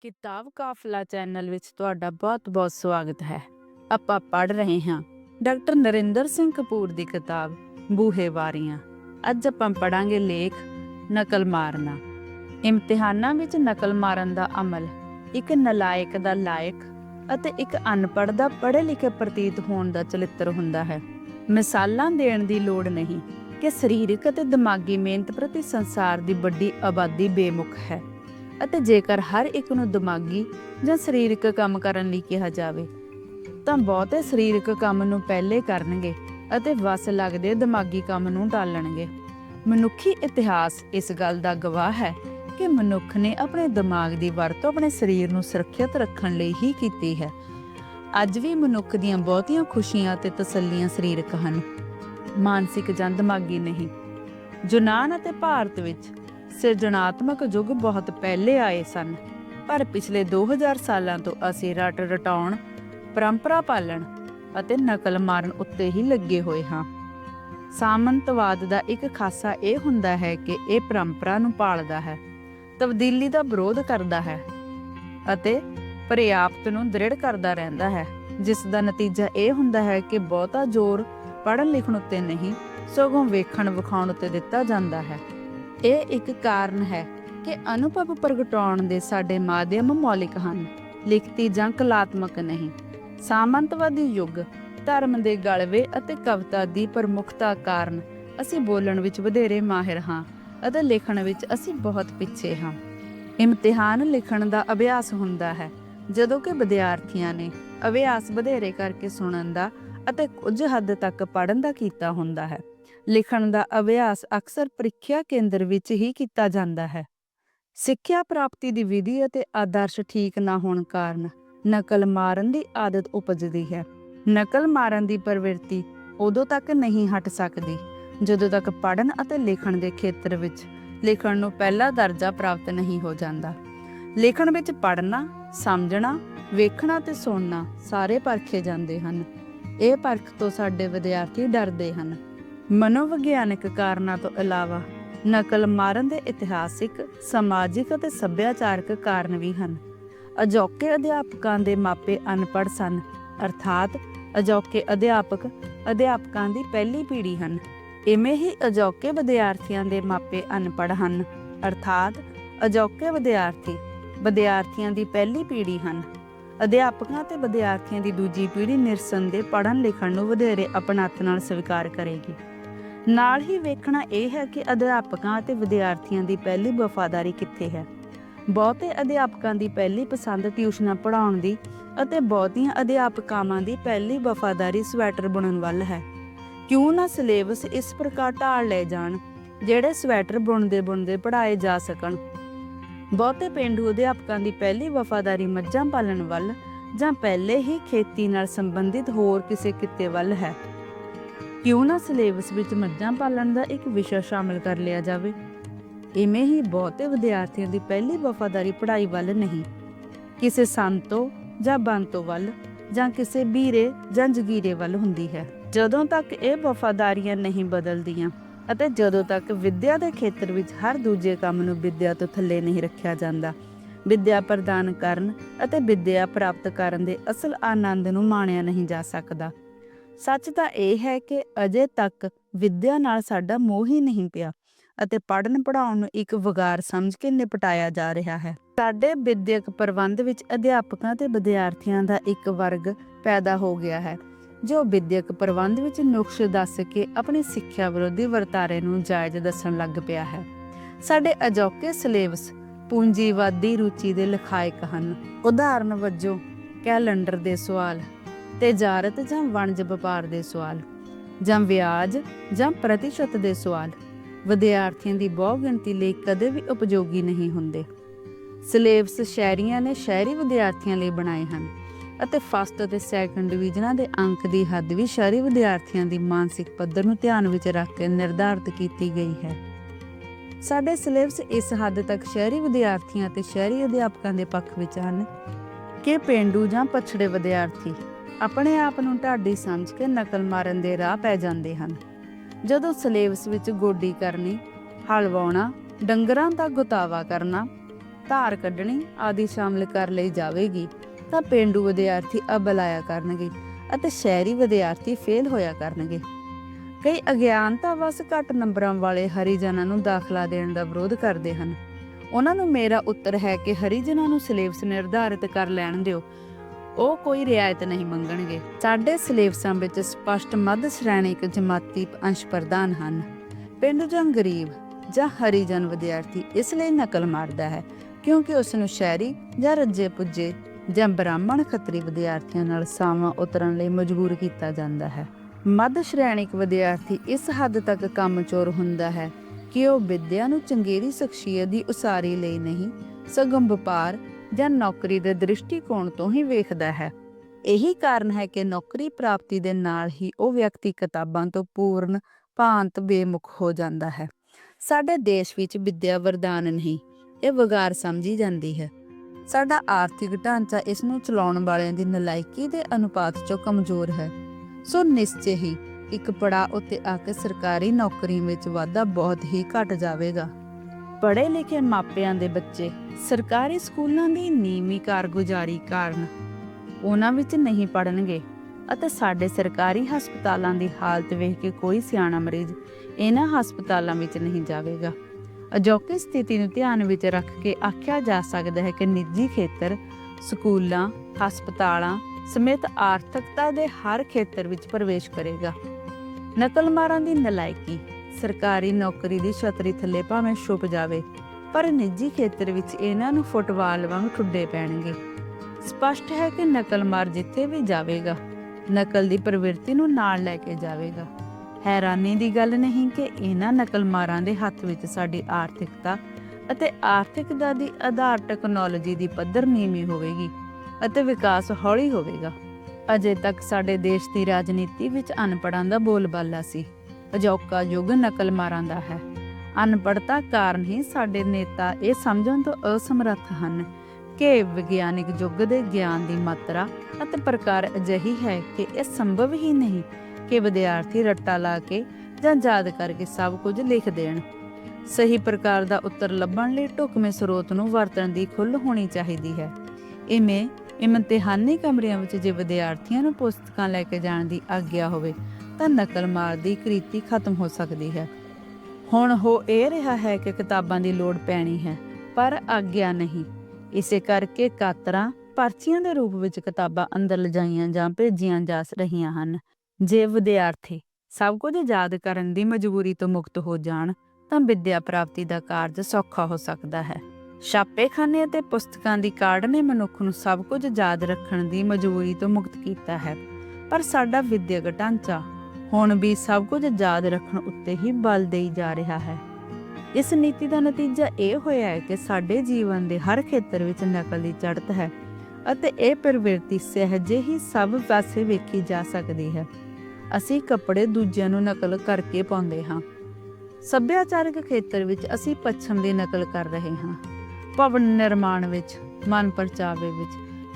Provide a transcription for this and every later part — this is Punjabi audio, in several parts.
ਕਿਤਾਬ ਕਾਫਲਾ ਚੈਨਲ ਵਿੱਚ ਤੁਹਾਡਾ ਬਹੁਤ-ਬਹੁਤ ਸਵਾਗਤ ਹੈ। ਆਪਾਂ ਪੜ ਰਹੇ ਹਾਂ ਡਾਕਟਰ ਨਰਿੰਦਰ ਸਿੰਘ ਕਪੂਰ ਦੀ ਕਿਤਾਬ ਬੂਹੇ ਵਾਰੀਆਂ। ਅੱਜ ਆਪਾਂ ਪੜਾਂਗੇ ਲੇਖ ਨਕਲ ਮਾਰਨਾ। ਇਮਤਿਹਾਨਾਂ ਵਿੱਚ ਨਕਲ ਮਾਰਨ ਦਾ ਅਮਲ ਇੱਕ ਨਲਾਇਕ ਦਾ ਲਾਇਕ ਅਤੇ ਇੱਕ ਅਨਪੜ੍ਹ ਦਾ ਪੜ੍ਹੇ ਲਿਖੇ ਪ੍ਰਤੀਤ ਹੋਣ ਦਾ ਚਲਿੱਤਰ ਹੁੰਦਾ ਹੈ। ਮਿਸਾਲਾਂ ਦੇਣ ਦੀ ਲੋੜ ਨਹੀਂ ਕਿ ਸਰੀਰਕ ਅਤੇ ਦਿਮਾਗੀ ਮਿਹਨਤ ਪ੍ਰਤੀ ਸੰਸਾਰ ਦੀ ਵੱਡੀ ਆਬਾਦੀ ਬੇਮੁਖ ਹੈ। ਅਤੇ ਜੇਕਰ ਹਰ ਇੱਕ ਨੂੰ ਦਿਮਾਗੀ ਜਾਂ ਸਰੀਰਕ ਕੰਮ ਕਰਨ ਲਈ ਕਿਹਾ ਜਾਵੇ, ਤਾਂ ਬਹੁਤੇ ਸਰੀਰਕ ਕੰਮ ਨੂੰ ਪਹਿਲੇ ਕਰਨਗੇ ਅਤੇ ਵਸ ਲੱਗਦੇ ਦਿਮਾਗੀ ਕੰਮ ਨੂੰ ਟਾਲਣਗੇ। ਮਨੁੱਖੀ ਇਤਿਹਾਸ ਇਸ ਗੱਲ ਦਾ ਗਵਾਹ ਹੈ ਕਿ ਮਨੁੱਖ ਨੇ ਆਪਣੇ ਦਿਮਾਗ ਦੀ ਵਰਤੋਂ ਆਪਣੇ ਸਰੀਰ ਨੂੰ ਸੁਰੱਖਿਅਤ ਰੱਖਣ ਲਈ ਹੀ ਕੀਤੀ ਹੈ। ਅੱਜ ਵੀ ਮਨੁੱਖ ਦੀਆਂ ਬਹੁਤੀਆਂ ਖੁਸ਼ੀਆਂ ਤੇ ਤਸੱਲੀਆਂ ਸਰੀਰਕ ਹਨ। ਮਾਨਸਿਕ ਜਾਂ ਦਿਮਾਗੀ ਨਹੀਂ। ਯੂਨਾਨ ਅਤੇ ਭਾਰਤ ਵਿੱਚ ਸਿਰਜਣਾਤਮਕ ਯੁੱਗ ਬਹੁਤ ਪਹਿਲੇ ਆਏ ਸਨ, ਪਰ ਪਿਛਲੇ 2000 ਸਾਲਾਂ ਤੋਂ ਅਸੀਂ ਰੱਟ ਰਟਾਉਣ, ਪਰੰਪਰਾ ਪਾਲਣ ਅਤੇ ਨਕਲ ਮਾਰਨ ਉੱਤੇ ਹੀ ਲੱਗੇ ਹੋਏ ਹਾਂ। ਸਾਮੰਤਵਾਦ ਦਾ ਇੱਕ ਖਾਸਾ ਇਹ ਹੁੰਦਾ ਹੈ ਕਿ ਇਹ ਪਰੰਪਰਾ ਨੂੰ ਪਾਲਦਾ ਹੈ, ਤਬਦੀਲੀ ਦਾ ਵਿਰੋਧ ਕਰਦਾ ਹੈ ਅਤੇ ਪ੍ਰਿਆਪਤ ਨੂੰ ਦ੍ਰਿੜ ਕਰਦਾ ਰਹਿੰਦਾ ਹੈ। ਜਿਸ ਦਾ ਨਤੀਜਾ ਇਹ ਹੁੰਦਾ ਹੈ ਕਿ ਬਹੁਤਾ ਜ਼ੋਰ ਪੜ੍ਹਨ ਲਿਖਣ ਉੱਤੇ ਨਹੀਂ, ਸਗੋਂ ਵੇਖਣ ਵਿਖਾਉਣ ਉੱਤੇ ਦਿੱਤਾ ਜਾਂਦਾ ਹੈ। ਇਹ ਇੱਕ ਕਾਰਨ ਹੈ ਕਿ ਅਨੁਭਵ ਪ੍ਰਗਟਾਉਣ ਦੇ ਸਾਡੇ ਮਾਧਿਅਮ ਮੌਲਿਕ ਹਨ, ਲਿਖਤੀ ਜਾਂ ਕਲਾਤਮਕ ਨਹੀਂ। ਸਾਮੰਤਵਾਦੀ ਯੁੱਗ, ਧਰਮ ਦੇ ਗਲਵੇ ਅਤੇ ਕਵਿਤਾ ਦੀ ਪ੍ਰਮੁੱਖਤਾ ਕਾਰਨ ਅਸੀਂ ਬੋਲਣ ਵਿੱਚ ਵਧੇਰੇ ਮਾਹਿਰ ਹਾਂ ਅਤੇ ਲਿਖਣ ਵਿੱਚ ਅਸੀਂ ਬਹੁਤ ਪਿੱਛੇ ਹਾਂ। ਇਮਤਿਹਾਨ ਲਿਖਣ ਦਾ ਅਭਿਆਸ ਹੁੰਦਾ ਹੈ, ਜਦੋਂ ਕਿ ਵਿਦਿਆਰਥੀਆਂ ਨੇ ਅਭਿਆਸ ਵਧੇਰੇ ਕਰਕੇ ਸੁਣਨ ਦਾ ਅਤੇ ਕੁਝ ਹੱਦ ਤੱਕ ਪੜ੍ਹਨ ਦਾ ਕੀਤਾ ਹੁੰਦਾ ਹੈ। ਲਿਖਣ ਦਾ ਅਭਿਆਸ ਅਕਸਰ ਪ੍ਰੀਖਿਆ ਕੇਂਦਰ ਵਿੱਚ ਹੀ ਕੀਤਾ ਜਾਂਦਾ ਹੈ। ਸਿੱਖਿਆ ਪ੍ਰਾਪਤੀ ਦੀ ਵਿਧੀ ਅਤੇ ਆਦਰਸ਼ ਠੀਕ ਨਾ ਹੋਣ ਕਾਰਨ ਨਕਲ ਮਾਰਨ ਦੀ ਆਦਤ ਉਪਜਦੀ ਹੈ। ਨਕਲ ਮਾਰਨ ਦੀ ਪ੍ਰਵਿਰਤੀ ਉਦੋਂ ਤੱਕ ਨਹੀਂ ਹਟ ਸਕਦੀ, ਜਦੋਂ ਤੱਕ ਪੜ੍ਹਨ ਅਤੇ ਲਿਖਣ ਦੇ ਖੇਤਰ ਵਿੱਚ ਲਿਖਣ ਨੂੰ ਪਹਿਲਾ ਦਰਜਾ ਪ੍ਰਾਪਤ ਨਹੀਂ ਹੋ ਜਾਂਦਾ। ਲਿਖਣ ਵਿੱਚ ਪੜ੍ਹਨਾ, ਸਮਝਣਾ, ਵੇਖਣਾ ਤੇ ਸੁਣਨਾ ਸਾਰੇ ਪਰਖੇ ਜਾਂਦੇ ਹਨ। ਇਹ ਪਰਖ ਤੋਂ ਸਾਡੇ ਵਿਦਿਆਰਥੀ ਡਰਦੇ ਹਨ। ਮਨੋਵਿਗਿਆਨਕ ਕਾਰਨਾਂ ਤੋਂ ਇਲਾਵਾ ਨਕਲ ਮਾਰਨ ਦੇ ਇਤਿਹਾਸਿਕ, ਸਮਾਜਿਕ ਅਤੇ ਸੱਭਿਆਚਾਰਕ ਕਾਰਨ ਵੀ ਹਨ। ਅਜੋਕੇ ਅਧਿਆਪਕਾਂ ਦੇ ਮਾਪੇ ਅਨਪੜ੍ਹ ਸਨ, ਅਰਥਾਤ ਅਜੋਕੇ ਅਧਿਆਪਕ ਅਧਿਆਪਕਾਂ ਦੀ ਪਹਿਲੀ ਪੀੜ੍ਹੀ ਹਨ। ਇਵੇਂ ਹੀ ਅਜੋਕੇ ਵਿਦਿਆਰਥੀਆਂ ਦੇ ਮਾਪੇ ਅਨਪੜ੍ਹ ਹਨ, ਅਰਥਾਤ ਅਜੋਕੇ ਵਿਦਿਆਰਥੀ ਵਿਦਿਆਰਥੀਆਂ ਦੀ ਪਹਿਲੀ ਪੀੜ੍ਹੀ ਹਨ। ਅਧਿਆਪਕਾਂ ਤੇ ਵਿਦਿਆਰਥੀਆਂ ਦੀ ਦੂਜੀ ਪੀੜ੍ਹੀ ਨਿਰਸਨ ਦੇ ਪੜ੍ਹਨ ਲਿਖਣ ਨੂੰ ਵਧੇਰੇ ਅਪਣੱਤ ਨਾਲ ਸਵੀਕਾਰ ਕਰੇਗੀ। ਨਾਲ ਹੀ ਵੇਖਣਾ ਇਹ ਹੈ ਕਿ ਅਧਿਆਪਕਾਂ ਅਤੇ ਵਿਦਿਆਰਥੀਆਂ ਦੀ ਪਹਿਲੀ ਵਫਾਦਾਰੀ ਕਿੱਥੇ ਹੈ। ਬਹੁਤੇ ਅਧਿਆਪਕਾਂ ਦੀ ਪਹਿਲੀ ਪਸੰਦ ਟਿਊਸ਼ਨਾਂ ਪੜ੍ਹਾਉਣ ਦੀ ਅਤੇ ਬਹੁਤੀਆਂ ਅਧਿਆਪਕਾਵਾਂ ਦੀ ਪਹਿਲੀ ਵਫਾਦਾਰੀ ਸਵੈਟਰ ਬੁਣਨ ਵੱਲ ਹੈ। ਕਿਉਂ ਨਾ ਸਿਲੇਬਸ ਇਸ ਪ੍ਰਕਾਰ ਢਾਲ ਲਏ ਜਾਣ, ਜਿਹੜੇ ਸਵੈਟਰ ਬੁਣਦੇ ਬੁਣਦੇ ਪੜ੍ਹਾਏ ਜਾ ਸਕਣ। ਬਹੁਤੇ ਪਿੰਡੂ ਅਧਿਆਪਕਾਂ ਦੀ ਪਹਿਲੀ ਵਫਾਦਾਰੀ ਮੱਝਾਂ ਪਾਲਣ ਵੱਲ ਜਾਂ ਪਹਿਲੇ ਹੀ ਖੇਤੀ ਨਾਲ ਸੰਬੰਧਿਤ ਹੋਰ ਕਿਸੇ ਕਿੱਤੇ ਵੱਲ ਹੈ। ਕਿਉਂ ਨਾ ਸਿਲੇਬਸ ਵਿੱਚ ਮੱਝਾਂ ਪਾਲਣ ਦਾ ਇੱਕ ਵਿਸ਼ਾ ਸ਼ਾਮਲ ਕਰ ਲਿਆ ਜਾਵੇ? ਇਵੇਂ ਹੀ ਬਹੁਤੇ ਵਿਦਿਆਰਥੀਆਂ ਦੀ ਪਹਿਲੀ ਵਫਾਦਾਰੀ ਪੜ੍ਹਾਈ ਵੱਲ ਨਹੀਂ। ਕਿਸੇ ਸੰਤੋ ਜਾਂ ਬੰਤੋ ਵੱਲ ਜਾਂ ਕਿਸੇ ਵੀਰੇ ਜਾਂ ਜਗੀਰੇ ਵੱਲ ਹੁੰਦੀ ਹੈ। ਜਦੋਂ ਤੱਕ ਇਹ ਵਫਾਦਾਰੀਆਂ ਨਹੀਂ ਬਦਲਦੀਆਂ ਅਤੇ ਜਦੋਂ ਤੱਕ ਵਿੱਦਿਆ ਦੇ ਖੇਤਰ ਵਿੱਚ ਹਰ ਦੂਜੇ ਕੰਮ ਨੂੰ ਵਿੱਦਿਆ ਤੋਂ ਥੱਲੇ ਨਹੀਂ ਰੱਖਿਆ ਜਾਂਦਾ, ਵਿੱਦਿਆ ਪ੍ਰਦਾਨ ਕਰਨ ਅਤੇ ਵਿੱਦਿਆ ਪ੍ਰਾਪਤ ਕਰਨ ਦੇ ਅਸਲ ਆਨੰਦ ਨੂੰ ਮਾਣਿਆ ਨਹੀਂ ਜਾ ਸਕਦਾ। ਸੱਚ ਤਾਂ ਇਹ ਹੈ ਕਿ ਅਜੇ ਤੱਕ ਵਿਦਿਆ ਨਾਲ ਸਾਡਾ ਮੋਹ ਹੀ ਨਹੀਂ ਪਿਆ ਅਤੇ ਪੜ੍ਹਨ ਪੜਾਉਣ ਨੂੰ ਇੱਕ ਵਿਗਾਰ ਸਮਝ ਕੇ ਨਿਪਟਾਇਆ ਜਾ ਰਿਹਾ ਹੈ। ਸਾਡੇ ਵਿਦਿਅਕ ਪ੍ਰਬੰਧ ਵਿੱਚ ਅਧਿਆਪਕਾਂ ਤੇ ਵਿਦਿਆਰਥੀਆਂ ਦਾ ਇੱਕ ਵਰਗ ਪੈਦਾ ਹੋ ਗਿਆ ਹੈ, ਜੋ ਵਿਦਿਅਕ ਪ੍ਰਬੰਧ ਵਿੱਚ ਨੁਕਸ ਦੱਸ ਕੇ ਆਪਣੀ ਸਿੱਖਿਆ ਵਿਰੋਧੀ ਵਰਤਾਰੇ ਨੂੰ ਜਾਇਜ਼ ਦੱਸਣ ਲੱਗ ਪਿਆ ਹੈ। ਸਾਡੇ ਅਜੋਕੇ ਸਿਲੇਬਸ ਪੂੰਜੀਵਾਦੀ ਰੁਚੀ ਦੇ ਲਖਾਇਕ ਹਨ। ਉਦਾਹਰਨ ਵਜੋਂ ਕੈਲੰਡਰ ਦੇ ਸਵਾਲ ਤਜਾਰਤ ਜਾਂ ਵਣਜ ਵਪਾਰ ਦੇ ਸਵਾਲ, ਜਾਂ ਵਿਆਜ ਜਾਂ ਪ੍ਰਤੀਸ਼ਤ ਦੇ ਸਵਾਲ। ਵਿਦਿਆਰਥੀਆਂ ਦੀ ਬਹੁ ਗਿਣਤੀ ਲਈ ਕਦੇ ਵੀ ਉਪਯੋਗੀ ਨਹੀਂ ਹੁੰਦੇ। ਸਿਲੇਬਸ ਸ਼ਹਿਰੀਆਂ ਨੇ ਸ਼ਹਿਰੀ ਵਿਦਿਆਰਥੀਆਂ ਲਈ ਬਣਾਏ ਹਨ, ਅਤੇ ਫਸਟ ਅਤੇ ਸੈਕੰਡ ਡਿਵੀਜ਼ਨਾਂ ਦੇ ਅੰਕ ਦੀ ਹੱਦ ਵੀ ਸ਼ਹਿਰੀ ਵਿਦਿਆਰਥੀਆਂ ਦੀ ਮਾਨਸਿਕ ਪੱਧਰ ਨੂੰ ਧਿਆਨ ਵਿੱਚ ਰੱਖ ਕੇ ਨਿਰਧਾਰਤ ਕੀਤੀ ਗਈ ਹੈ। ਸਾਡੇ ਸਿਲੇਬਸ ਇਸ ਹੱਦ ਤੱਕ ਸ਼ਹਿਰੀ ਵਿਦਿਆਰਥੀਆਂ ਅਤੇ ਸ਼ਹਿਰੀ ਅਧਿਆਪਕਾਂ ਦੇ ਪੱਖ ਵਿੱਚ ਹਨ ਕਿ ਪਿੰਡੂ ਜਾਂ ਪਛੜੇ ਵਿਦਿਆਰਥੀ ਆਪਣੇ ਆਪ ਨੂੰ ਢਾਡੀ ਸਮਝ ਕੇ ਨਕਲ ਮਾਰਨ ਦੇ ਰਾਹ ਪੈ ਜਾਂਦੇ ਹਨ। ਜਦੋਂ ਸਿਲੇਬਸ ਵਿੱਚ ਗੋਡੀ ਕਰਨੀ, ਹਲ ਵਾਉਣਾ, ਡੰਗਰਾਂ ਦਾ ਗੁਤਾਵਾ ਕਰਨਾ, ਧਾਰ ਕੱਢਣੀ ਆਦਿ ਸ਼ਾਮਲ ਕਰ ਲਈ ਜਾਵੇਗੀ, ਤਾਂ ਪਿੰਡੂ ਵਿਦਿਆਰਥੀ ਅਬਲ ਆਇਆ ਕਰਨਗੇ ਅਤੇ ਸ਼ਹਿਰੀ ਵਿਦਿਆਰਥੀ ਫੇਲ ਹੋਇਆ ਕਰਨਗੇ। ਕਈ ਅਗਿਆਨਤਾ ਵਸ ਘੱਟ ਨੰਬਰਾਂ ਵਾਲੇ ਹਰੀਜਨਾਂ ਨੂੰ ਦਾਖਲਾ ਦੇਣ ਦਾ ਵਿਰੋਧ ਕਰਦੇ ਹਨ। ਉਹਨਾਂ ਨੂੰ ਮੇਰਾ ਉੱਤਰ ਹੈ ਕਿ ਹਰੀਜਨਾਂ ਨੂੰ ਸਿਲੇਬਸ ਨਿਰਧਾਰਿਤ ਕਰ ਲੈਣ ਦਿਓ ਉਹ ਕੋਈ ਰਿਆਇਤ ਨਹੀਂ ਮੰਗਣਗੇ। ਸਾਡੇ ਸਿਲੇਬਸਾਂ ਵਿੱਚ ਸਪਸ਼ਟ ਮੱਧ ਸ਼੍ਰੇਣੀਕ ਜਮਾਤੀ ਅੰਸ਼ ਪ੍ਰਦਾਨ ਹਨ। ਪਿੰਡੂ ਜਾਂ ਗਰੀਬ ਜਾਂ ਹਰੀਜਨ ਵਿਦਿਆਰਥੀ ਇਸ ਲਈ ਨਕਲ ਮਾਰਦਾ ਹੈ, ਕਿਉਂਕਿ ਉਸ ਨੂੰ ਸ਼ਹਿਰੀ ਜਾਂ ਰੱਜੇ ਪੁੱਜੇ ਜਾਂ ਬ੍ਰਾਹਮਣ ਖੱਤਰੀ ਵਿਦਿਆਰਥੀਆਂ ਨਾਲ ਸਾਵਾਂ ਉਤਰਨ ਲਈ ਮਜਬੂਰ ਕੀਤਾ ਜਾਂਦਾ ਹੈ। ਮੱਧ ਸ਼੍ਰੇਣੀਕ ਵਿਦਿਆਰਥੀ ਇਸ ਹੱਦ ਤੱਕ ਕੰਮਚੋਰ ਹੁੰਦਾ ਹੈ ਕਿ ਉਹ ਵਿਦਿਆ ਨੂੰ ਚੰਗੇਰੀ ਸ਼ਖਸੀਅਤ ਦੀ ਉਸਾਰੀ ਲਈ ਨਹੀਂ, ਸਗੋਂ ਵਪਾਰ ਜਾਂ ਨੌਕਰੀ ਦੇ ਦ੍ਰਿਸ਼ਟੀਕੋਣ ਤੋਂ ਹੀ ਵੇਖਦਾ ਹੈ। ਇਹੀ ਕਾਰਨ ਹੈ ਕਿ ਨੌਕਰੀ ਪ੍ਰਾਪਤੀ ਦੇ ਨਾਲ ਹੀ ਉਹ ਵਿਅਕਤੀ ਕਿਤਾਬਾਂ ਤੋਂ ਪੂਰਨ ਭਾਂਤ ਬੇਮੁਖ ਹੋ ਜਾਂਦਾ ਹੈ। ਸਾਡੇ ਦੇਸ਼ ਵਿੱਚ ਵਿੱਦਿਆ ਵਰਦਾਨ ਨਹੀਂ, ਇਹ ਵਿਗਾਰ ਸਮਝੀ ਜਾਂਦੀ ਹੈ। ਸਾਡਾ ਆਰਥਿਕ ਢਾਂਚਾ ਇਸ ਨੂੰ ਚਲਾਉਣ ਵਾਲਿਆਂ ਦੀ ਨਲਾਇਕੀ ਦੇ ਅਨੁਪਾਤ 'ਚੋਂ ਕਮਜ਼ੋਰ ਹੈ। ਸੋ ਨਿਸ਼ਚੈ ਹੀ ਇੱਕ ਪੜਾ ਉੱਤੇ ਆ ਕੇ ਸਰਕਾਰੀ ਨੌਕਰੀ ਵਿੱਚ ਵਾਧਾ ਬਹੁਤ ਹੀ ਘਟ ਜਾਵੇਗਾ। ਪੜ੍ਹੇ ਲਿਖੇ ਮਾਪਿਆਂ ਦੇ ਬੱਚੇ ਸਰਕਾਰੀ ਸਕੂਲਾਂ ਦੀ ਨੀਵੀਂ ਕਾਰਗੁਜ਼ਾਰੀ ਕਾਰਨ ਉਹਨਾਂ ਵਿੱਚ ਨਹੀਂ ਪੜਨਗੇ ਅਤੇ ਸਾਡੇ ਸਰਕਾਰੀ ਹਸਪਤਾਲਾਂ ਦੀ ਹਾਲਤ ਵੇਖ ਕੇ ਕੋਈ ਸਿਆਣਾ ਮਰੀਜ਼ ਇਹਨਾਂ ਹਸਪਤਾਲਾਂ ਵਿੱਚ ਨਹੀਂ ਜਾਵੇਗਾ। ਅਜੋਕੀ ਸਥਿਤੀ ਨੂੰ ਧਿਆਨ ਵਿੱਚ ਰੱਖ ਕੇ ਆਖਿਆ ਜਾ ਸਕਦਾ ਹੈ ਕਿ ਨਿੱਜੀ ਖੇਤਰ, ਸਕੂਲਾਂ, ਹਸਪਤਾਲਾਂ ਸਮੇਤ ਆਰਥਿਕਤਾ ਦੇ ਹਰ ਖੇਤਰ ਵਿੱਚ ਪ੍ਰਵੇਸ਼ ਕਰੇਗਾ। ਨਕਲਮਾਰਾਂ ਦੀ ਨਲਾਇਕੀ ਸਰਕਾਰੀ ਨੌਕਰੀ ਦੀ ਛਤਰੀ ਥੱਲੇ ਭਾਵੇਂ ਛੁਪ ਜਾਵੇ, ਪਰ ਨਿੱਜੀ ਖੇਤਰ ਵਿੱਚ ਇਹਨਾਂ ਨੂੰ ਫੁੱਟਬਾਲ ਵਾਂਗ ਠੁੱਡੇ ਪੈਣਗੇ। ਸਪਸ਼ਟ ਹੈ ਕਿ ਨਕਲਮਾਰ ਜਿੱਥੇ ਵੀ ਜਾਵੇਗਾ, ਨਕਲ ਦੀ ਪ੍ਰਵਿਰਤੀ ਨੂੰ ਨਾਲ ਲੈ ਕੇ ਜਾਵੇਗਾ। ਹੈਰਾਨੀ ਦੀ ਗੱਲ ਨਹੀਂ ਕਿ ਇਹਨਾਂ ਨਕਲਮਾਰਾਂ ਦੇ ਹੱਥ ਵਿੱਚ ਸਾਡੀ ਆਰਥਿਕਤਾ ਅਤੇ ਆਰਥਿਕਤਾ ਦੀ ਆਧਾਰ ਟੈਕਨੋਲੋਜੀ ਦੀ ਪੱਧਰ ਨੀਵੀਂ ਹੋਵੇਗੀ ਅਤੇ ਵਿਕਾਸ ਹੌਲੀ ਹੋਵੇਗਾ। ਅਜੇ ਤੱਕ ਸਾਡੇ ਦੇਸ਼ ਦੀ ਰਾਜਨੀਤੀ ਵਿੱਚ ਅਨਪੜਾਂ ਦਾ ਬੋਲਬਾਲਾ ਸੀ। ਅਜੋਕਾ ਯੁੱਗ ਨਕਲਮਾਰਾਂ ਦਾ ਹੈ। ਅਨਪੜ੍ਹਤਾ ਕਾਰਨ ਹੀ ਸਾਡੇ ਨੇਤਾ ਇਹ ਸਮਝਣ ਤੋਂ ਅਸਮਰੱਥ ਹਨ ਕਿ ਵਿਗਿਆਨਿਕ ਯੁੱਗ ਦੇ ਗਿਆਨ ਦੀ ਮਾਤਰਾ ਅਤੇ ਪ੍ਰਕਾਰ ਅਜਿਹੀ ਹੈ ਕਿ ਇਹ ਸੰਭਵ ਹੀ ਨਹੀਂ ਕਿ ਵਿਦਿਆਰਥੀ ਰੱਟਾ ਲਾ ਕੇ ਜਾਂ ਯਾਦ ਕਰਕੇ ਸਭ ਕੁਝ ਲਿਖ ਦੇਣ। ਸਹੀ ਪ੍ਰਕਾਰ ਦਾ ਉੱਤਰ ਲੱਭਣ ਲਈ ਢੁਕਵੇਂ ਸਰੋਤ ਨੂੰ ਵਰਤਣ ਦੀ ਖੁੱਲ੍ਹ ਹੋਣੀ ਚਾਹੀਦੀ ਹੈ। ਇਵੇਂ ਇਮਤਿਹਾਨੀ ਕਮਰਿਆਂ ਵਿੱਚ ਜੇ ਵਿਦਿਆਰਥੀਆਂ ਨੂੰ ਪੁਸਤਕਾਂ ਲੈ ਕੇ ਜਾਣ ਦੀ ਆਗਿਆ ਹੋਵੇ ਤਾਂ ਨਕਲ ਮਾਰ ਦੀ ਕ੍ਰਿਤੀ ਖਤਮ ਹੋ ਸਕਦੀ ਹੈ। ਹੁਣ ਹੋ ਇਹ ਰਿਹਾ ਹੈ ਕਿ ਕਿਤਾਬਾਂ ਦੀ ਲੋੜ ਪੈਣੀ ਹੈ, ਪਰ ਆਗਿਆ ਨਹੀਂ। ਇਸੇ ਕਰਕੇ ਕਾਤਰਾਂ, ਪਰਚੀਆਂ ਦੇ ਰੂਪ ਵਿੱਚ ਕਿਤਾਬਾਂ ਅੰਦਰ ਲਿਜਾਈਆਂ ਜਾਂ ਭੇਜੀਆਂ ਜਾ ਰਹੀਆਂ ਹਨ। ਜੇ ਵਿਦਿਆਰਥੀ ਸਭ ਕੁਝ ਯਾਦ ਕਰਨ ਦੀ ਮਜਬੂਰੀ ਤੋਂ ਮੁਕਤ ਹੋ ਜਾਣ, ਤਾਂ ਵਿਦਿਆ ਪ੍ਰਾਪਤੀ ਦਾ ਕਾਰਜ ਸੌਖਾ ਹੋ ਸਕਦਾ ਹੈ। ਛਾਪੇਖਾਨੇ ਅਤੇ ਪੁਸਤਕਾਂ ਦੀ ਕਾਢ ਨੇ ਮਨੁੱਖ ਨੂੰ ਸਭ ਕੁਝ ਯਾਦ ਰੱਖਣ ਦੀ ਮਜਬੂਰੀ ਤੋਂ ਮੁਕਤ ਕੀਤਾ ਹੈ। ਪਰ ਸਾਡਾ ਵਿਦਿਅਕ ਢਾਂਚਾ ਹੁਣ ਵੀ ਸਭ ਕੁਝ ਯਾਦ ਰੱਖਣ ਉੱਤੇ ਹੀ ਬਲ ਦੇਈ ਜਾ ਰਿਹਾ ਹੈ। ਇਸ ਨੀਤੀ ਦਾ ਨਤੀਜਾ ਇਹ ਹੋਇਆ ਹੈ ਕਿ ਸਾਡੇ ਜੀਵਨ ਦੇ ਹਰ ਖੇਤਰ ਵਿੱਚ ਨਕਲ ਦੀ ਚੜ੍ਹਤ ਹੈ ਅਤੇ ਇਹ ਪ੍ਰਵਿਰਤੀ ਸਹਿਜੇ ਹੀ ਸਭ ਪਾਸੇ ਵੇਖੀ ਜਾ ਸਕਦੀ ਹੈ। ਅਸੀਂ ਕੱਪੜੇ ਦੂਜਿਆਂ ਨੂੰ ਨਕਲ ਕਰਕੇ ਪਾਉਂਦੇ ਹਾਂ। ਸੱਭਿਆਚਾਰਕ ਖੇਤਰ ਵਿੱਚ ਅਸੀਂ ਪੱਛਮ ਦੀ ਨਕਲ ਕਰ ਰਹੇ ਹਾਂ। ਭਵਨ ਨਿਰਮਾਣ ਵਿੱਚ, ਮਨ ਪਰਚਾਵੇ ਵਿੱਚ,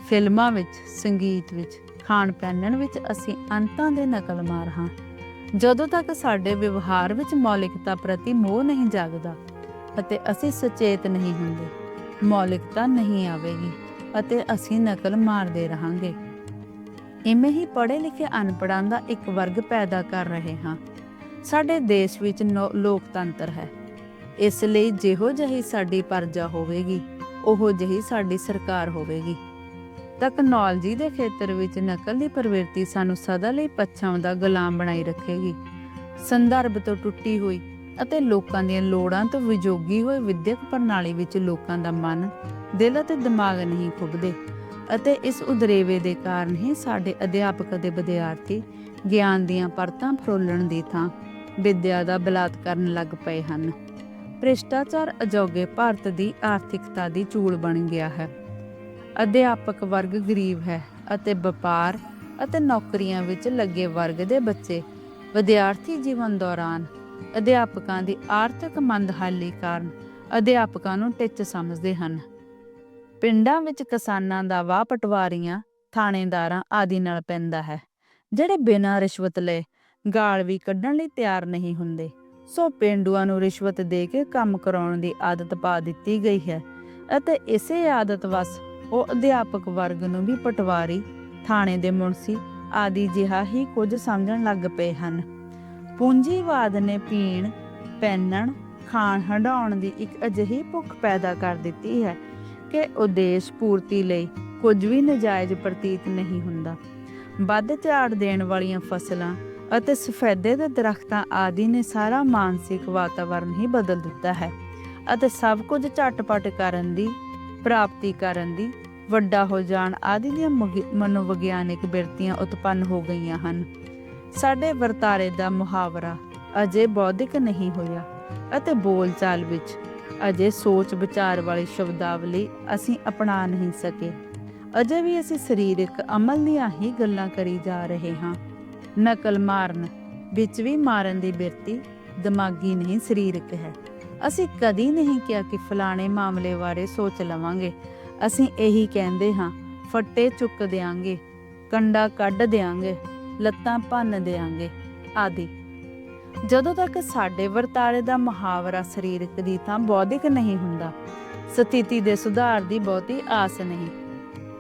ਫਿਲਮਾਂ ਵਿੱਚ, ਸੰਗੀਤ ਵਿੱਚ ਖਾਣ ਪਹਿਨਣ ਵਿੱਚ ਅਸੀਂ ਅੰਤਾਂ ਦੇ ਨਕਲ ਮਾਰ ਹਾਂ। ਜਦੋਂ ਤੱਕ ਸਾਡੇ ਵਿਵਹਾਰ ਵਿੱਚ ਮੌਲਿਕਤਾ ਪ੍ਰਤੀ ਮੋਹ ਨਹੀਂ ਜਾਗਦਾ ਅਤੇ ਅਸੀਂ ਸੁਚੇਤ ਨਹੀਂ ਹੁੰਦੇ, ਮੌਲਿਕਤਾ ਨਹੀਂ ਆਵੇਗੀ ਅਤੇ ਅਸੀਂ ਨਕਲ ਮਾਰਦੇ ਰਹਾਂਗੇ। ਇਵੇਂ ਹੀ ਪੜ੍ਹੇ ਲਿਖੇ ਅਨਪੜਾਂ ਦਾ ਇੱਕ ਵਰਗ ਪੈਦਾ ਕਰ ਰਹੇ ਹਾਂ। ਸਾਡੇ ਦੇਸ਼ ਵਿੱਚ ਨੋ- ਲੋਕਤੰਤਰ ਹੈ। ਇਸ ਲਈ ਜਿਹੋ ਜਿਹੀ ਸਾਡੀ ਪਰਜਾ ਹੋਵੇਗੀ, ਉਹੋ ਜਿਹੀ ਸਾਡੀ ਸਰਕਾਰ ਹੋਵੇਗੀ। ਤਕਨਾਲੋਜੀ ਦੇ ਖੇਤਰ ਵਿੱਚ ਨਕਲ ਦੀ ਪ੍ਰਵਿਰਤੀ ਸਾਨੂੰ ਸਦਾ ਲਈ ਪੱਛਮ ਦਾ ਗੁਲਾਮ ਬਣਾਈ ਰੱਖੇਗੀ। ਸੰਦਰਭ ਤੋਂ ਟੁੱਟੀ ਹੋਈ ਅਤੇ ਲੋਕਾਂ ਦੀਆਂ ਲੋੜਾਂ ਤੋਂ ਵਿਜੋਗੀ ਹੋਈ ਵਿਦਿਅਕ ਪ੍ਰਣਾਲੀ ਵਿੱਚ ਲੋਕਾਂ ਦਾ ਮਨ, ਦਿਲ ਅਤੇ ਦਿਮਾਗ ਨਹੀਂ ਖੁੱਬਦੇ ਅਤੇ ਇਸ ਉਦਰੇਵੇ ਦੇ ਕਾਰਨ ਹੀ ਸਾਡੇ ਅਧਿਆਪਕ ਅਤੇ ਵਿਦਿਆਰਥੀ ਗਿਆਨ ਦੀਆਂ ਪਰਤਾਂ ਫਰੋਲਣ ਦੀ ਥਾਂ ਵਿਦਿਆ ਦਾ ਬਲਾਤ ਕਰਨ ਲੱਗ ਪਏ ਹਨ। ਭ੍ਰਿਸ਼ਟਾਚਾਰ ਅਜੋਗੇ ਭਾਰਤ ਦੀ ਆਰਥਿਕਤਾ ਦੀ ਚੂਲ ਬਣ ਗਿਆ ਹੈ। ਅਧਿਆਪਕ ਵਰਗ ਗਰੀਬ ਹੈ ਅਤੇ ਵਪਾਰ ਅਤੇ ਨੌਕਰੀਆਂ ਵਿੱਚ ਲੱਗੇ ਵਰਗ ਦੇ ਬੱਚੇ ਵਿਦਿਆਰਥੀ ਜੀਵਨ ਦੌਰਾਨ ਅਧਿਆਪਕਾਂ ਦੀ ਆਰਥਿਕ ਮੰਦਹਾਲੀ ਕਾਰਨ ਅਧਿਆਪਕਾਂ ਨੂੰ ਟਿੱਚ ਸਮਝਦੇ ਹਨ। ਪਿੰਡਾਂ ਵਿੱਚ ਕਿਸਾਨਾਂ ਦਾ ਵਾਹ ਪਟਵਾਰੀਆਂ, ਥਾਣੇਦਾਰਾਂ ਆਦਿ ਨਾਲ ਪੈਂਦਾ ਹੈ, ਜਿਹੜੇ ਬਿਨਾਂ ਰਿਸ਼ਵਤ ਲਏ ਗਾਲ ਵੀ ਕੱਢਣ ਲਈ ਤਿਆਰ ਨਹੀਂ ਹੁੰਦੇ। ਸੋ ਪਿੰਡੂਆਂ ਨੂੰ ਰਿਸ਼ਵਤ ਦੇ ਕੇ ਕੰਮ ਕਰਾਉਣ ਦੀ ਆਦਤ ਪਾ ਦਿੱਤੀ ਗਈ ਹੈ ਅਤੇ ਇਸੇ ਆਦਤ ਵਸ ਉਹ ਅਧਿਆਪਕ ਵਰਗ ਨੂੰ ਵੀ ਪਟਵਾਰੀ, ਥਾਣੇ ਦੇ ਮੁਨਸੀ ਆਦਿ ਜਿਹਾ ਹੀ ਕੁਝ ਸਮਝਣ ਲੱਗ ਪਏ ਹਨ। ਪੂੰਜੀਵਾਦ ਨੇ ਪੀਣ, ਪਹਿਨਣ, ਖਾਣ ਹੰਡਾਉਣ ਦੀ ਇੱਕ ਅਜਿਹੀ ਭੁੱਖ ਪੈਦਾ ਕਰ ਦਿੱਤੀ ਹੈ ਕਿ ਉਦੇਸ਼ ਪੂਰਤੀ ਲਈ ਕੁਝ ਵੀ ਨਜਾਇਜ਼ ਪ੍ਰਤੀਤ ਨਹੀਂ ਹੁੰਦਾ। ਵੱਧ ਝਾੜ ਦੇਣ ਵਾਲੀਆਂ ਫਸਲਾਂ ਅਤੇ ਸਫੈਦੇ ਦੇ ਦਰਖਤਾਂ ਆਦਿ ਨੇ ਸਾਰਾ ਮਾਨਸਿਕ ਵਾਤਾਵਰਣ ਹੀ ਬਦਲ ਦਿੱਤਾ ਹੈ ਅਤੇ ਸਭ ਕੁਝ ਝਟਪਟ ਕਰਨ ਦੀ, ਪ੍ਰਾਪਤੀ ਕਰਨ ਦੀ ਵੱਡਾ ਹੋ ਜਾਣ ਆਦਿ ਦੀਆਂ ਮਗ- ਮਨੋਵਿਗਿਆਨਿਕ ਬਿਰਤੀਆਂ ਉਤਪੰਨ ਹੋ ਗਈਆਂ ਹਨ। ਸਾਡੇ ਵਰਤਾਰੇ ਦਾ ਮੁਹਾਵਰਾ ਅਜੇ ਬੌਧਿਕ ਨਹੀਂ ਹੋਇਆ ਅਤੇ ਬੋਲਚਾਲ ਵਿੱਚ ਅਜੇ ਸੋਚ ਵਿਚਾਰ ਵਾਲੀ ਸ਼ਬਦਾਵਲੀ ਅਸੀਂ ਅਪਣਾ ਨਹੀਂ ਸਕੇ। ਅਜੇ ਵੀ ਅਸੀਂ ਸਰੀਰਕ ਅਮਲ ਦੀਆਂ ਹੀ ਗੱਲਾਂ ਕਰੀ ਜਾ ਰਹੇ ਹਾਂ। ਨਕਲ ਮਾਰਨ ਵਿੱਚ ਵੀ ਮਾਰਨ ਦੀ ਬਿਰਤੀ ਦਿਮਾਗੀ ਨਹੀਂ, ਸਰੀਰਕ ਹੈ। ਅਸੀਂ ਕਦੀ ਨਹੀਂ ਕਿਹਾ ਕਿ ਫਲਾਣੇ ਮਾਮਲੇ ਬਾਰੇ ਸੋਚ ਲਵਾਂਗੇ। ਅਸੀਂ ਇਹੀ ਕਹਿੰਦੇ ਹਾਂ, ਫੱਟੇ ਚੁੱਕ ਦਿਆਂਗੇ, ਕੰਡਾ ਕੱਢ ਦਿਆਂਗੇ, ਲੱਤਾਂ ਭੰਨ ਦਿਆਂਗੇ, ਆਦਿ। ਜਦੋਂ ਤੱਕ ਸਾਡੇ ਵਰਤਾਰੇ ਦਾ ਮੁਹਾਵਰਾ ਸਰੀਰਕ ਦੀ ਤਾਂ ਬੌਧਿਕ ਨਹੀਂ ਹੁੰਦਾ, ਸਥਿਤੀ ਦੇ ਸੁਧਾਰ ਦੀ ਬਹੁਤੀ ਆਸ ਨਹੀਂ।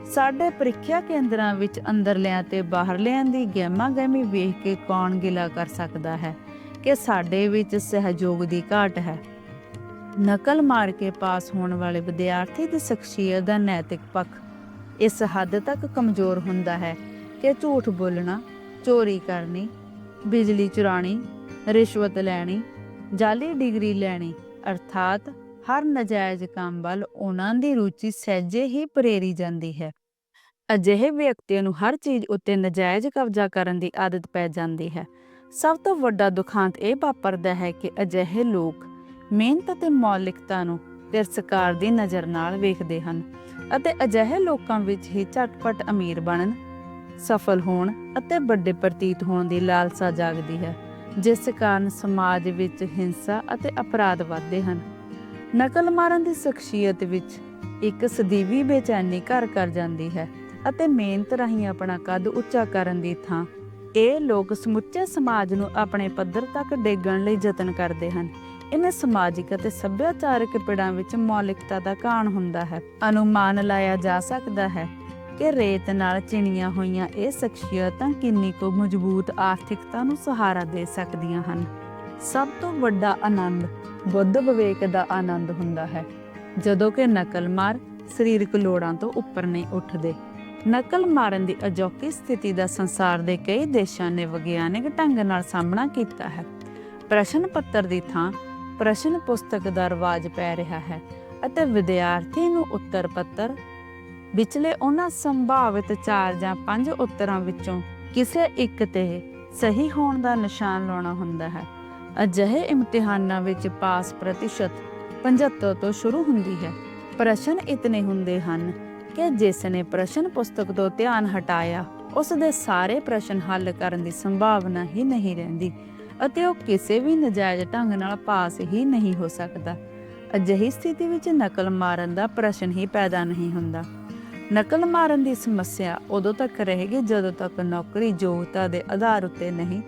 ਸਾਡੇ ਪ੍ਰੀਖਿਆ ਕੇਂਦਰਾਂ ਵਿੱਚ ਅੰਦਰਲਿਆਂ ਤੇ ਬਾਹਰਲਿਆਂ ਦੀ ਗਹਿਮਾ ਗਹਿਮੀ ਵੇਖ ਕੇ ਕੌਣ ਗਿਲਾ ਕਰ ਸਕਦਾ ਹੈ ਕਿ ਸਾਡੇ ਵਿੱਚ ਸਹਿਯੋਗ ਦੀ ਘਾਟ ਹੈ? ਨਕਲ ਮਾਰ ਕੇ ਪਾਸ ਹੋਣ ਵਾਲੇ ਵਿਦਿਆਰਥੀ ਦੀ ਸ਼ਖਸੀਅਤ ਦਾ ਨੈਤਿਕ ਪੱਖ ਇਸ ਹੱਦ ਤੱਕ ਕਮਜ਼ੋਰ ਹੁੰਦਾ ਹੈ ਕਿ ਝੂਠ ਬੋਲਣਾ, ਚੋਰੀ ਕਰਨੀ, ਬਿਜਲੀ ਚੁਰਾਣੀ, ਰਿਸ਼ਵਤ ਲੈਣੀ ਜਾਲੀ ਡਿਗਰੀ ਲੈਣੀ, ਅਰਥਾਤ ਹਰ ਨਜਾਇਜ਼ ਕੰਮ ਵੱਲ ਉਹਨਾਂ ਦੀ ਰੁਚੀ ਸਹਿਜੇ ਹੀ ਪ੍ਰੇਰੀ ਜਾਂਦੀ ਹੈ। ਅਜਿਹੇ ਵਿਅਕਤੀਆਂ ਨੂੰ ਹਰ ਚੀਜ਼ ਉੱਤੇ ਨਜਾਇਜ਼ ਕਬਜ਼ਾ ਕਰਨ ਦੀ ਆਦਤ ਪੈ ਜਾਂਦੀ ਹੈ। ਸਭ ਤੋਂ ਵੱਡਾ ਦੁਖਾਂਤ ਇਹ ਵਾਪਰਦਾ ਹੈ ਕਿ ਅਜਿਹੇ ਲੋਕ ਮਿਹਨਤ ਅਤੇ ਮੌਲਿਕਤਾ ਨੂੰ ਤਿਰਸਕਾਰ ਦੀ ਨਜ਼ਰ ਨਾਲ ਵੇਖਦੇ ਹਨ ਅਤੇ ਅਜਿਹੇ ਲੋਕਾਂ ਵਿੱਚ ਹੀ ਝਟਪਟ ਅਮੀਰ ਬਣਨ, ਸਫਲ ਹੋਣ ਅਤੇ ਵੱਡੇ ਪ੍ਰਤੀਤ ਹੋਣ ਦੀ ਲਾਲਸਾ ਜਾਗਦੀ ਹੈ, ਜਿਸ ਕਾਰਨ ਸਮਾਜ ਵਿੱਚ ਹਿੰਸਾ ਅਤੇ ਅਪਰਾਧ ਵਧਦੇ ਹਨ। ਨਕਲ ਮਾਰਨ ਦੀ ਸ਼ਖਸੀਅਤ ਵਿੱਚ ਇੱਕ ਸਦੀਵੀ ਬੇਚੈਨੀ ਘਰ ਕਰ ਜਾਂਦੀ ਹੈ ਅਤੇ ਮਿਹਨਤ ਰਾਹੀਂ ਆਪਣਾ ਕੱਦ ਉੱਚਾ ਕਰਨ ਦੀ ਥਾਂ। ਇਹ ਲੋਕ ਸਮੁੱਚੇ ਸਮਾਜ ਨੂੰ ਆਪਣੇ ਪੱਧਰ ਤੱਕ ਡੇਗਣ ਲਈ ਯਤਨ ਕਰਦੇ ਹਨ। ਇਹਨਾਂ ਸਮਾਜਿਕ ਅਤੇ ਸੱਭਿਆਚਾਰਕ ਪਿੜਾਂ ਵਿੱਚ ਮੌਲਿਕਤਾ ਦਾ ਕਾਣ ਹੁੰਦਾ ਹੈ। ਅਨੁਮਾਨ ਲਾਇਆ ਜਾ ਸਕਦਾ ਹੈ ਕਿ ਰੇਤ ਨਾਲ ਚਿਣੀਆਂ ਹੋਈਆਂ ਇਹ ਸ਼ਖਸੀਅਤਾਂ ਕਿੰਨੀ ਕੁ ਮਜ਼ਬੂਤ ਆਰਥਿਕਤਾ ਨੂੰ ਸਹਾਰਾ ਦੇ ਸਕਦੀਆਂ ਹਨ। ਸਭ ਤੋਂ ਵੱਡਾ ਆਨੰਦ, ਬੁੱਧ ਵਿਵੇਕ ਦਾ ਆਨੰਦ ਹੁੰਦਾ ਹੈ, ਜਦੋਂ ਕਿ ਨਕਲ ਮਾਰ ਸਰੀਰਕ ਲੋੜਾਂ ਤੋਂ ਉੱਪਰ ਨਹੀਂ ਉੱਠਦੇ। ਨਕਲ ਮਾਰਨ ਦੀ ਅਜੋਕੀ ਸਥਿਤੀ ਦਾ ਸੰਸਾਰ ਦੇ ਕਈ ਦੇਸ਼ਾਂ ਨੇ ਵਿਗਿਆਨਿਕ ਢੰਗ ਨਾਲ ਸਾਹਮਣਾ ਕੀਤਾ ਹੈ। ਪ੍ਰਸ਼ਨ ਪੱਤਰ ਦੀ ਥਾਂ ਪ੍ਰਸ਼ਨ ਪੁਸਤਕ ਦਾ ਰਿਵਾਜ ਪੈ ਰਿਹਾ ਹੈ ਅਤੇ ਵਿਦਿਆਰਥੀ ਨੂੰ ਉੱਤਰ ਪੱਤਰ, ਵਿਚਲੇ ਉਹਨਾਂ ਸੰਭਾਵਿਤ 4 ਜਾਂ 5 ਉੱਤਰਾਂ ਵਿੱਚੋਂ ਕਿਸੇ ਇੱਕ ਤੇ ਸਹੀ ਹੋਣ ਦਾ ਨਿਸ਼ਾਨ ਲਾਉਣਾ ਹੁੰਦਾ ਹੈ। ਅਜਿਹੇ ਇਮਤਿਹਾਨਾਂ ਵਿੱਚ ਪਾਸ ਪ੍ਰਤੀਸ਼ਤ 75 ਤੋਂ ਸ਼ੁਰੂ ਹੁੰਦੀ ਹੈ। ਪ੍ਰਸ਼ਨ ਇਤਨੇ ਹੁੰਦੇ ਹਨ ਕਿ ਜਿਸ ਨੇ ਪ੍ਰਸ਼ਨ ਪੁਸਤਕ ਤੋਂ ਧਿਆਨ ਹਟਾਇਆ, ਉਸ ਦੇ ਸਾਰੇ ਪ੍ਰਸ਼ਨ ਹੱਲ ਕਰਨ ਦੀ ਸੰਭਾਵਨਾ ਹੀ ਨਹੀਂ ਰਹਿੰਦੀ। ਅਤੇ ਉਹ ਕਿਸੇ ਵੀ ਨਜਾਇਜ਼ ਢੰਗ ਨਾਲ ਪਾਸ ਹੀ ਨਹੀਂ ਹੋ ਸਕਦਾ। ਅਜਿਹੀ ਸਥਿਤੀ ਵਿੱਚ ਨਕਲ ਮਾਰਨ ਦਾ ਪ੍ਰਸ਼ਨ ਹੀ ਪੈਦਾ ਨਹੀਂ ਹੁੰਦਾ। ਨਕਲ ਮਾਰਨ ਦੀ ਸਮੱਸਿਆ ਉਦੋਂ ਤੱਕ ਰਹੇਗੀ ਜਦੋਂ ਤੱਕ ਨੌਕਰੀ ਯੋਗਤਾ ਦੇ ਆਧਾਰ ਉੱਤੇ ਨਹੀਂ,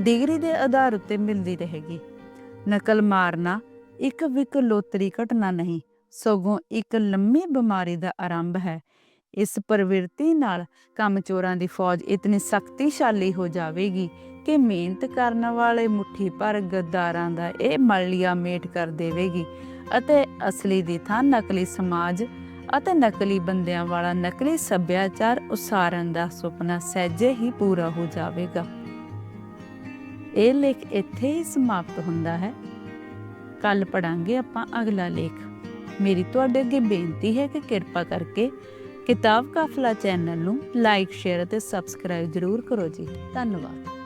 ਡਿਗਰੀ ਦੇ ਆਧਾਰ ਉੱਤੇ ਮਿਲਦੀ ਰਹੇਗੀ। ਨਕਲ ਮਾਰਨਾ ਇੱਕ ਵਿਕਲੋਤਰੀ ਘਟਨਾ ਨਹੀਂ, ਸਗੋਂ ਇੱਕ ਲੰਮੀ ਬਿਮਾਰੀ ਦਾ ਆਰੰਭ ਹੈ। ਇਸ ਪ੍ਰਵਿਰਤੀ ਨਾਲ ਕੰਮਚੋਰਾਂ ਦੀ ਫੌਜ ਇਤਨੀ ਸ਼ਕਤੀਸ਼ਾਲੀ ਹੋ ਜਾਵੇਗੀ ਕਿ ਮਿਹਨਤ ਕਰਨ ਵਾਲੇ ਮੁੱਠੀ ਭਰ ਗੱਦਾਰਾਂ ਦਾ ਇਹ ਮਲਲੀਆ ਮੇਟ ਕਰ ਦੇਵੇਗੀ ਅਤੇ ਅਸਲੀ ਦੀ ਥਾਂ ਨਕਲੀ ਸਮਾਜ ਅਤੇ ਨਕਲੀ ਬੰਦਿਆਂ ਵਾਲਾ ਨਕਲੀ ਸੱਭਿਆਚਾਰ ਉਸਾਰਨ ਦਾ ਸੁਪਨਾ ਸਹਿਜੇ ਹੀ ਪੂਰਾ ਹੋ ਜਾਵੇਗਾ। ਇਹ ਲੇਖ ਇੱਥੇ ਹੀ ਸਮਾਪਤ ਹੁੰਦਾ ਹੈ। ਕੱਲ ਪੜਾਂਗੇ ਆਪਾਂ ਅਗਲਾ ਲੇਖ। ਮੇਰੀ ਤੁਹਾਡੇ ਅੱਗੇ ਬੇਨਤੀ ਹੈ ਕਿ ਕਿਰਪਾ ਕਰਕੇ ਕਿਤਾਬ ਕਾਫਲਾ ਚੈਨਲ ਨੂੰ ਲਾਈਕ, ਸ਼ੇਅਰ ਅਤੇ ਸਬਸਕ੍ਰਾਈਬ ਜ਼ਰੂਰ ਕਰੋ ਜੀ। ਧੰਨਵਾਦ।